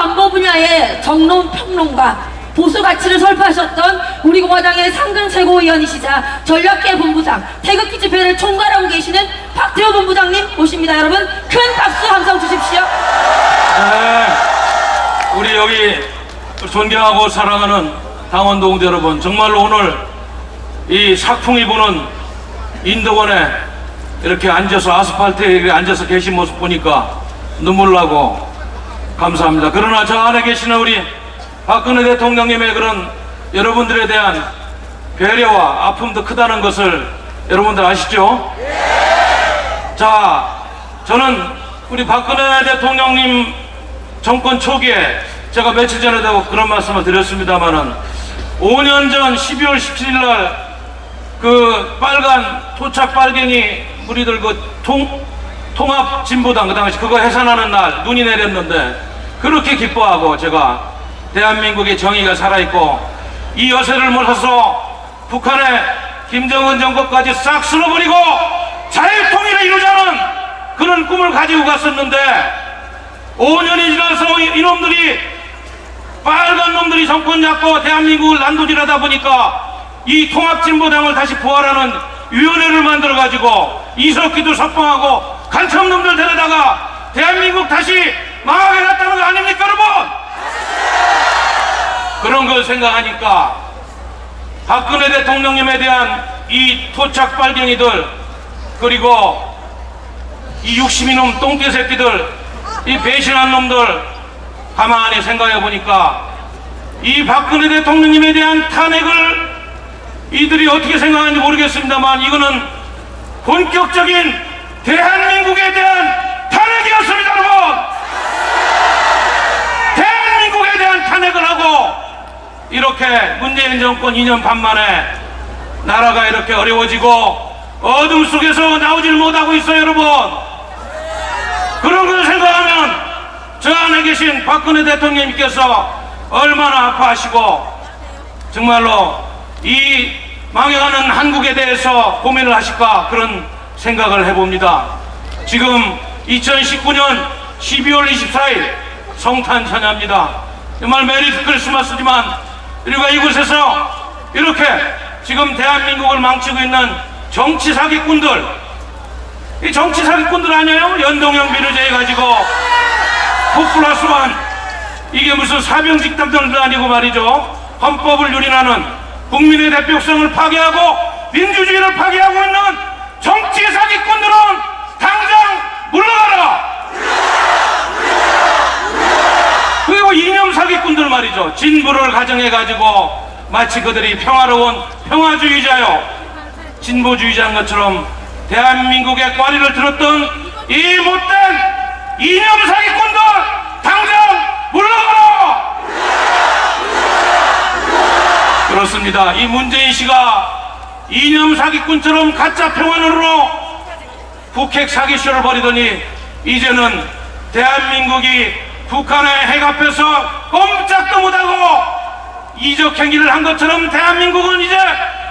안보 분야의 정론 평론가 보수 가치를 설파하셨던 우리 공화당의 상근 최고위원이시자 전략계 본부장 태극기 집회를 총괄하고 계시는 박태호 본부장님 모십니다. 여러분 큰 박수 함성 주십시오. 네, 우리 여기 존경하고 사랑하는 당원 동지 여러분, 정말로 오늘 이 sak풍이 부는 인덕원에 이렇게 앉아서 아스팔트에 앉아서 계신 모습 보니까 눈물 나고 감사합니다. 그러나 저 안에 계시는 우리 박근혜 대통령님의 그런 여러분들에 대한 배려와 아픔도 크다는 것을 여러분들 아시죠? 자, 저는 우리 박근혜 대통령님 정권 초기에 제가 며칠 전에도 그런 말씀을 드렸습니다만은 5년 전 12월 17일 날 그 빨간 토착 빨갱이 무리들 그 통, 통합 진보당 그 당시 그거 해산하는 날 눈이 내렸는데 그렇게 기뻐하고 제가 대한민국의 정의가 살아있고 이 여세를 몰아서 북한의 김정은 정권까지 싹 쓸어버리고 자유통일을 이루자는 그런 꿈을 가지고 갔었는데 5년이 지나서 이- 이놈들이 빨간 놈들이 정권 잡고 대한민국을 난도질하다 보니까 이 통합진보당을 다시 부활하는 위원회를 만들어 가지고 이석기도 석방하고 간첩놈들 데려다가 대한민국 다시 망하게 놨다는 거 아닙니까 여러분? 그런 걸 생각하니까 박근혜 대통령님에 대한 이 토착 빨갱이들 그리고 이 육심이놈 똥개 새끼들 이 배신한 놈들 가만히 생각해 보니까 이 박근혜 대통령님에 대한 탄핵을 이들이 어떻게 생각하는지 모르겠습니다만 이거는 본격적인 대한민국에 대한 탄핵이었습니다 여러분 대한민국에 대한 탄핵을 하고 이렇게 문재인 정권 2년 반 만에 나라가 이렇게 어려워지고 어둠 속에서 나오질 못하고 있어요 여러분 그런 걸 생각하면 저 안에 계신 박근혜 대통령님께서 얼마나 아파하시고 정말로 이 망해가는 한국에 대해서 고민을 하실까 그런 생각을 해봅니다. 지금 2019년 12월 24일 성탄 찬야입니다. 정말 메리 크리스마스지만 우리가 이곳에서 이렇게 지금 대한민국을 망치고 있는 정치 사기꾼들 이 정치 사기꾼들 아니에요? 연동형 비례제 해 가지고 포플러스 완 이게 무슨 사병직답들도 아니고 말이죠. 헌법을 유린하는 국민의 대표성을 파괴하고 민주주의를 파괴하고 있는 정치 사기꾼들은 당장 물러가라 그리고 이념 사기꾼들 말이죠. 진보를 가정해 가지고 마치 그들이 평화로운 평화주의자요. 진보주의자인 것처럼 대한민국의 꽈리를 들었던 이 못된 이념 사기꾼들 당장 물러가라! 그렇습니다. 이 문재인 씨가 이념 사기꾼처럼 가짜 평화론으로 북핵 사기쇼를 벌이더니 이제는 대한민국이 북한의 핵 앞에서 꼼짝도 못하고 이적 행위를 한 것처럼 대한민국은 이제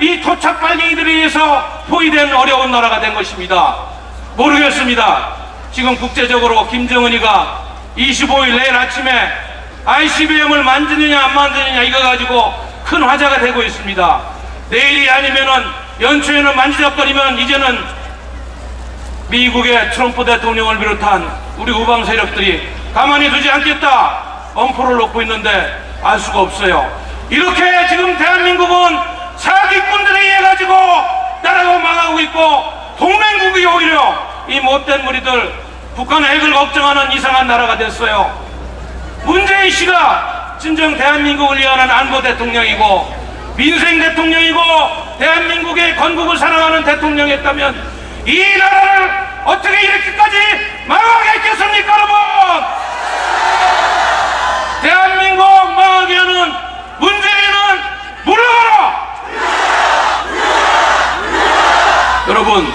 이 토착 빨갱이들에 의해서 포위된 어려운 나라가 된 것입니다. 모르겠습니다. 지금 국제적으로 김정은이가 25일 내일 아침에 ICBM을 만지느냐 안 만지느냐 이거 가지고 큰 화제가 되고 있습니다. 내일이 아니면은 연초에는 만지작거리면 이제는 미국의 트럼프 대통령을 비롯한 우리 우방 세력들이 가만히 두지 않겠다 엄포를 놓고 있는데 알 수가 없어요. 이렇게 지금 대한민국은 사기꾼들에 의해 가지고 나라가 망하고 있고 동맹국이 오히려 이 못된 무리들 북한의 핵을 걱정하는 이상한 나라가 됐어요. 문재인 씨가 진정 대한민국을 위하는 안보 대통령이고 민생 대통령이고 대한민국의 건국을 사랑하는 대통령이었다면 이 나라를 어떻게 이렇게까지 망하게 했겠습니까 여러분 대한민국 망하게 하는 문재인은 물러가라 여러분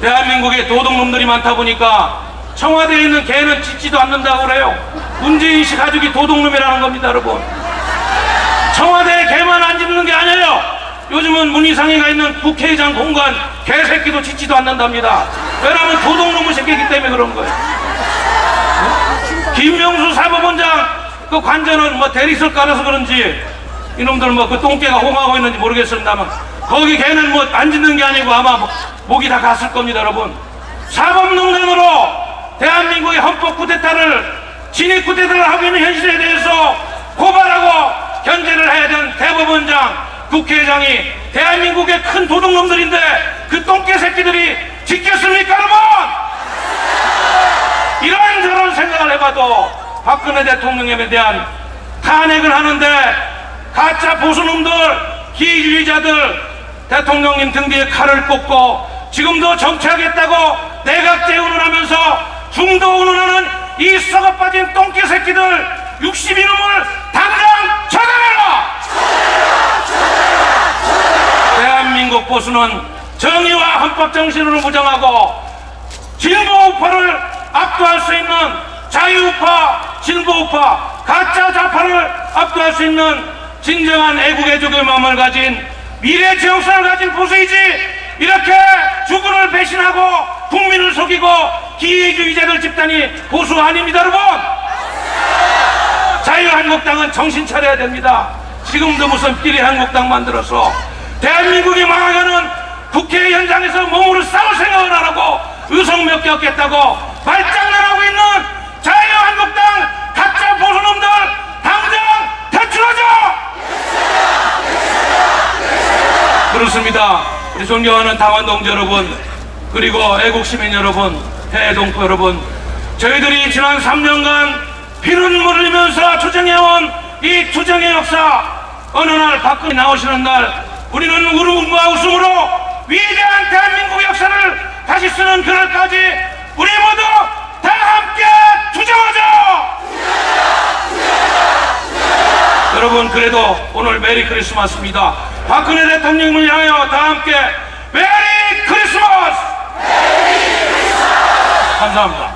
대한민국에 도둑놈들이 많다 보니까 청와대에 있는 개는 짖지도 않는다고 그래요. 문재인 씨 가족이 도둑놈이라는 겁니다 여러분. 청와대에 개만 안 짖는 게 아니에요. 요즘은 문희상이가 있는 국회의장 공간 개새끼도 짖지도 않는답니다. 왜냐하면 도둑놈의 새끼이기 때문에 그런 거예요. 김명수 사법원장 그 관전은 뭐 대리석 깔아서 그런지 이놈들 뭐 그 똥개가 홍하고 있는지 모르겠습니다만 거기 개는 뭐 안 짖는 게 아니고 아마 뭐 목이 다 갔을 겁니다 여러분 사법농단으로 대한민국의 헌법 쿠데타를 진입 쿠데타를 하고 있는 현실에 대해서 고발하고 견제를 해야 되는 대법원장 국회의장이 대한민국의 큰 도둑놈들인데 그 똥개 새끼들이 지켰습니까 여러분? 이런 저런 생각을 해봐도 박근혜 대통령에 대한 탄핵을 하는데 가짜 보수놈들, 기회주의자들 대통령님 등 뒤에 칼을 꽂고 지금도 정치하겠다고 내각제 운운하면서 중도 운운하는 이 썩어 빠진 똥개 새끼들 60이놈을 당장 처단해라! 대한민국 보수는 정의와 헌법 정신으로 무장하고 진보 우파를 압도할 수 있는 자유우파, 진보 우파, 가짜 좌파를 압도할 수 있는 진정한 애국 애족의 마음을 가진 미래 지향성을 가진 보수이지 이렇게 주군을 배신하고 국민을 속이고 기회주의자들 집단이 보수 아닙니다 여러분 자유한국당은 정신 차려야 됩니다 지금도 무슨 비례 한국당 만들어서 대한민국이 망하는 국회 현장에서 몸으로 싸울 생각을 안 하고 의석 몇 개 얻겠다고 말장난하고 있는 자유한국당 가짜 보수놈들 당장 퇴출하자! 그렇습니다. 우리 존경하는 당원 동지 여러분, 그리고 애국 시민 여러분, 해외 동포 여러분, 저희들이 지난 3년간 피눈물을 흘리면서 투쟁해온 이 투쟁의 역사, 어느 날 밖에 나오시는 날, 우리는 울음과 웃음으로 위대한 대한민국 역사를 다시 쓰는 그날까지 우리 모두 다 함께 투쟁하자! 여러분 그래도 오늘 메리 크리스마스입니다. 박근혜 대통령을 향하여 다 함께 메리 크